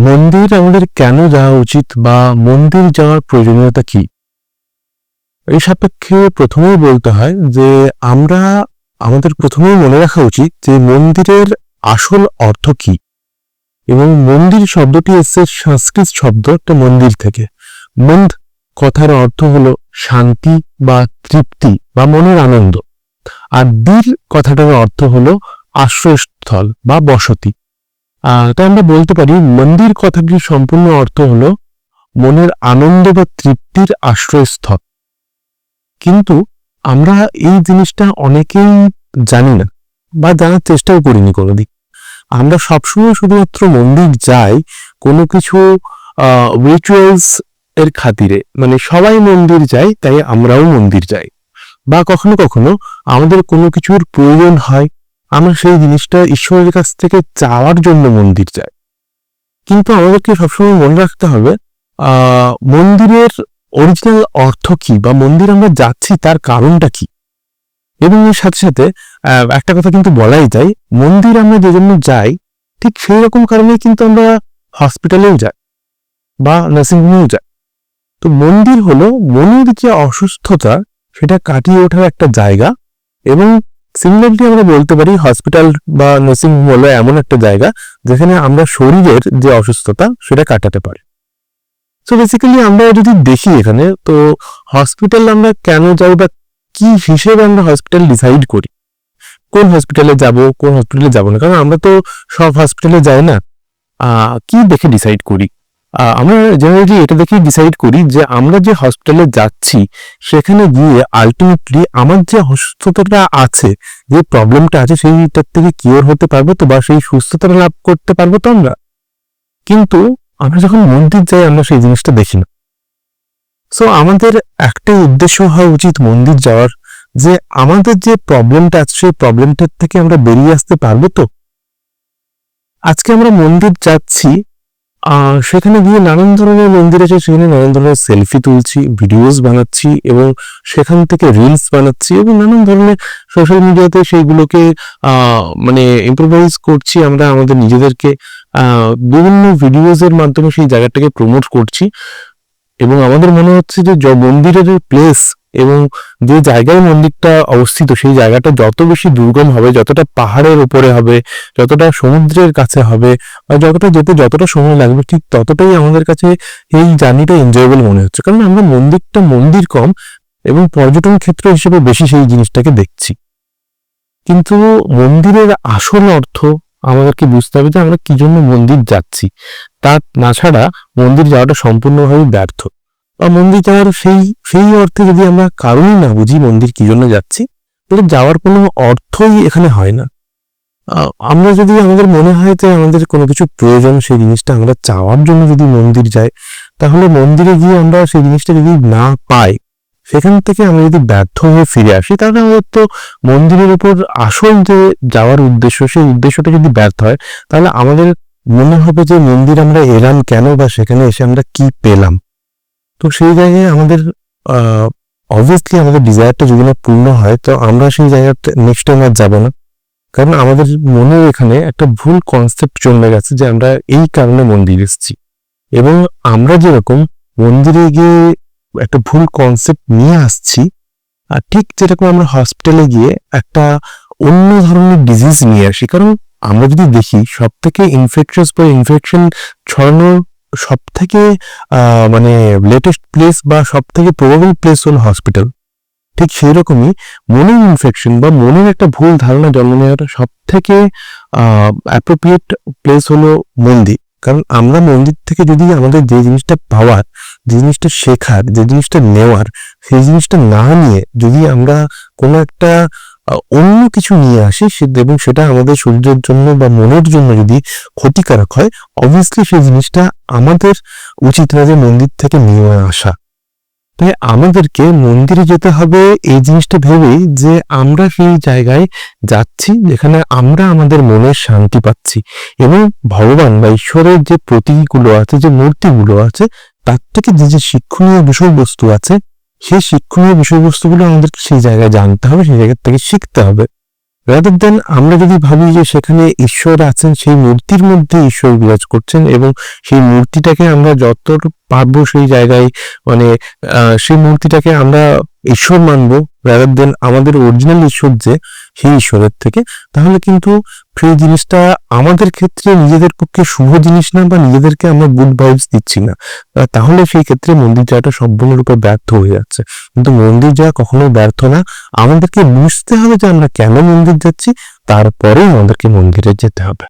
মন্দির আমাদের কেন যাওয়া উচিত বা মন্দির যাওয়ার প্রয়োজনীয়তা কি? এই সাপেক্ষে প্রথমেই বলতে হয় যে আমরা, আমাদের প্রথমেই মনে রাখা উচিত যে মন্দিরের আসল অর্থ কি। এবং মন্দির শব্দটি এসছে সংস্কৃত শব্দ একটা মন্দির থেকে। মন্দ কথার অর্থ হলো শান্তি বা তৃপ্তি বা মনের আনন্দ। আর দীর কথাটার অর্থ হলো আশ্রয়স্থল বা বসতি। তাই আমরা বলতে পারি, মন্দির কথাটির সম্পূর্ণ অর্থ হলো মনের আনন্দ বা তৃপ্তির আশ্রয়স্থল। কিন্তু আমরা এই জিনিসটা অনেকেই জানি না বা জানার চেষ্টাও করিনি কোনোদিন। আমরা সবসময় শুধুমাত্র মন্দির যাই, কোনো কিছু রিচুয়ালস এর খাতিরে। মানে সবাই মন্দির যায়, তাই আমরাও মন্দির যাই। বা কখনো কখনো আমাদের কোনো কিছুর প্রয়োজন হয় আমরা সেই জিনিসটা ঈশ্বরের কাছ থেকে চাওয়ার জন্য মন্দির যাই কিন্তু আমাদেরকে সবসময় মনে রাখতে হবে মন্দিরের অরিজিনাল অর্থ কি বা মন্দির আমরা যাচ্ছি তার কারণটা কি? এবং এর সাথে সাথে একটা কথা কিন্তু বলাই যায়, মন্দির আমরা যে জন্য যাই, ঠিক সেই রকম কারণে কিন্তু আমরা হসপিটালেও যাই বা নার্সিংহোমেও যাই। তো মন্দির হলো মনের যে অসুস্থতা, সেটা কাটিয়ে ওঠার একটা জায়গা এবং সিমিলারলি আমরা বলতে পারি হসপিটাল বা নার্সিং হোম হলো এমন একটা জায়গা যেখানে আমরা শরীরের যে অসুস্থতা সেটা কাটাতে পারি। সো বেসিক্যালি আমরা যদি দেখি এখানে, তো হসপিটাল আমরা কেন যাই বা কি হিসেবে আমরা হসপিটাল ডিসাইড করি? কোন হসপিটালে যাব, কোন হসপিটালে যাব না? কারণ আমরা তো সব হসপিটালে যাই না। কি দেখে ডিসাইড করি? আমরা জেনারেলি এটা দেখেই ডিসাইড করি যে আমরা যে হসপিটালে যাচ্ছি, সেখানে গিয়ে আলটিমেটলি আমার যে অসুস্থতাটা আছে, যে প্রবলেমটা আছে, সেইটার থেকে কিওর হতে পারব তো বা সেই সুস্থতাটা লাভ করতে পারব তো আমরা। কিন্তু আমরা যখন মন্দির যাই, আমরা সেই জিনিসটা দেখি না। সো আমাদের একটাই উদ্দেশ্য হওয়া উচিত মন্দির যাওয়ার, যে আমাদের যে প্রবলেমটা আছে, সেই প্রবলেমটার থেকে আমরা বেরিয়ে আসতে পারব তো। আজকে আমরা মন্দির যাচ্ছি সেখানে গিয়ে নানান ধরনের মন্দির আছে সেখানে নানান ধরনের সেলফি তুলছি ভিডিওস বানাচ্ছি এবং সেখান থেকে রিলস বানাচ্ছি এবং নানান ধরনের সোশ্যাল মিডিয়াতে সেইগুলোকে মানে ইম্প্রোভাইজ করছি। আমরা আমাদের নিজেদেরকে বিভিন্ন ভিডিওস এর মাধ্যমে সেই জায়গাটাকে প্রমোট করছি এবং আমাদের মনে হচ্ছে যে মন্দিরের প্লেস এবং যে জায়গায় মন্দিরটা অবস্থিত, সেই জায়গাটা যত বেশি দুর্গম হবে, যতটা পাহাড়ের উপরে হবে, যতটা সমুদ্রের কাছে হবে, বা যতটা যেতে যতটা সময় লাগবে, ঠিক ততটাই আমাদের কাছে এই জার্নিটা এনজয়েবল মনে হচ্ছে। কারণ আমরা মন্দিরটা মন্দির কম এবং পর্যটন ক্ষেত্র হিসেবে বেশি সেই জিনিসটাকে দেখছি। কিন্তু মন্দিরের আসল অর্থ আমাদেরকে বুঝতে হবে যে আমরা কি জন্য মন্দির যাচ্ছি। তা না ছাড়া মন্দির যাওয়াটা সম্পূর্ণভাবে ব্যর্থ। বা মন্দির যাওয়ার সেই সেই অর্থে যদি আমরা কারণই না বুঝি মন্দির কি জন্য যাচ্ছি, তাহলে যাওয়ার কোনো অর্থই এখানে হয় না। আমরা যদি আমাদের মনে হয় যে আমাদের কোনো কিছু প্রয়োজন, সেই জিনিসটা আমরা চাওয়ার জন্য যদি মন্দির যাই, তাহলে মন্দিরে গিয়ে আমরা সেই জিনিসটা যদি না পাই, সেখান থেকে আমরা যদি ব্যর্থ হয়ে ফিরে আসি, তাহলে আমাদের তো মন্দিরের উপর আসল যে যাওয়ার উদ্দেশ্য, সেই উদ্দেশ্যটা যদি ব্যর্থ হয়, তাহলে আমাদের মনে হবে যে মন্দির আমরা এলাম কেন বা সেখানে এসে আমরা কি পেলাম। তো সেই জায়গায় আমাদের অবভিয়াসলি আমাদের ডিজায়ারটা যদি না পূর্ণ হয়, তো আমরা সেই জায়গাটা নেক্সট টাইম আর যাব না। কারণ আমাদের মনে এখানে একটা ভুল কনসেপ্ট জন্মে গেছে যে আমরা এই কারণে মন্দির এসেছি। এবং আমরা যেরকম মন্দিরে গিয়ে একটা ভুল কনসেপ্ট নিয়ে আসছি, আর ঠিক যেরকম আমরা হসপিটালে গিয়ে একটা অন্য ধরনের ডিজিজ নিয়ে আসি। কারণ আমরা যদি দেখি সব থেকে ইনফেকশাস বা ইনফেকশন ছড়ানোর সব থেকে মানে লেটেস্ট প্লেস বা সব থেকে প্রবাবল প্লেস হলো হসপিটাল ঠিক সেই রকমই মনের ইনফেকশন বা মনের একটা ভুল ধারণা জন্ম নেওয়াটা সব থেকে অ্যাপ্রোপ্রিয়েট প্লেস হলো মন্দির। কারণ আমরা মন্দির থেকে যদি আমাদের যে জিনিসটা পাওয়ার, যে জিনিসটা শেখার, যে জিনিসটা নেওয়ার, সেই জিনিসটা না নিয়ে যদি আমরা কোনো একটা অন্য কিছু নিয়ে আসি এবং সেটা আমাদের শরীরের জন্য বা মনের জন্য যদি ক্ষতিকারক হয় অবভিয়াসলি সেই জিনিসটা আমাদের উচিত না যে মন্দির থেকে নিয়ে আসা। তাই আমাদেরকে মন্দিরে যেতে হবে এই জিনিসটা ভেবেই যে আমরা সেই জায়গায় যাচ্ছি যেখানে আমরা আমাদের মনের শান্তি পাচ্ছি। এবং ভগবান বা ঈশ্বরের যে প্রতীকগুলো আছে, যে মূর্তিগুলো আছে, তার থেকে যে যে শিক্ষণীয় বিষয়বস্তু আছে সেই শিক্ষণীয় বিষয়বস্তুগুলো আমাদের সেই জায়গায় জানতে হবে, সেই জায়গা থেকে শিখতে হবে। রাদার দেন আমরা যদি ভাবি যে সেখানে ঈশ্বর আছেন, সেই মূর্তির মধ্যে ঈশ্বর বিরাজ করছেন এবং সেই মূর্তিটাকে আমরা যত পারব সেই জায়গায় মানে সেই মূর্তিটাকে আমরা ঈশ্বর মানবো রাদার দেন আমাদের অরিজিনাল ঈশ্বর যে সেই ঈশ্বরের থেকে, তাহলে কিন্তু সেই জিনিসটা আমাদের ক্ষেত্রে নিজেদের পক্ষে শুভ জিনিস না বা নিজেদেরকে আমরা গুড ভাইবস দিচ্ছি না। তাহলে সেই ক্ষেত্রে মন্দির যাওয়াটা সম্পূর্ণরূপে ব্যর্থ হয়ে যাচ্ছে। কিন্তু মন্দির যাওয়া কখনোই ব্যর্থ না। আমাদেরকে বুঝতে হবে যে আমরা কেন মন্দির যাচ্ছি তারপরে আমাদেরকে মন্দিরে যেতে হবে।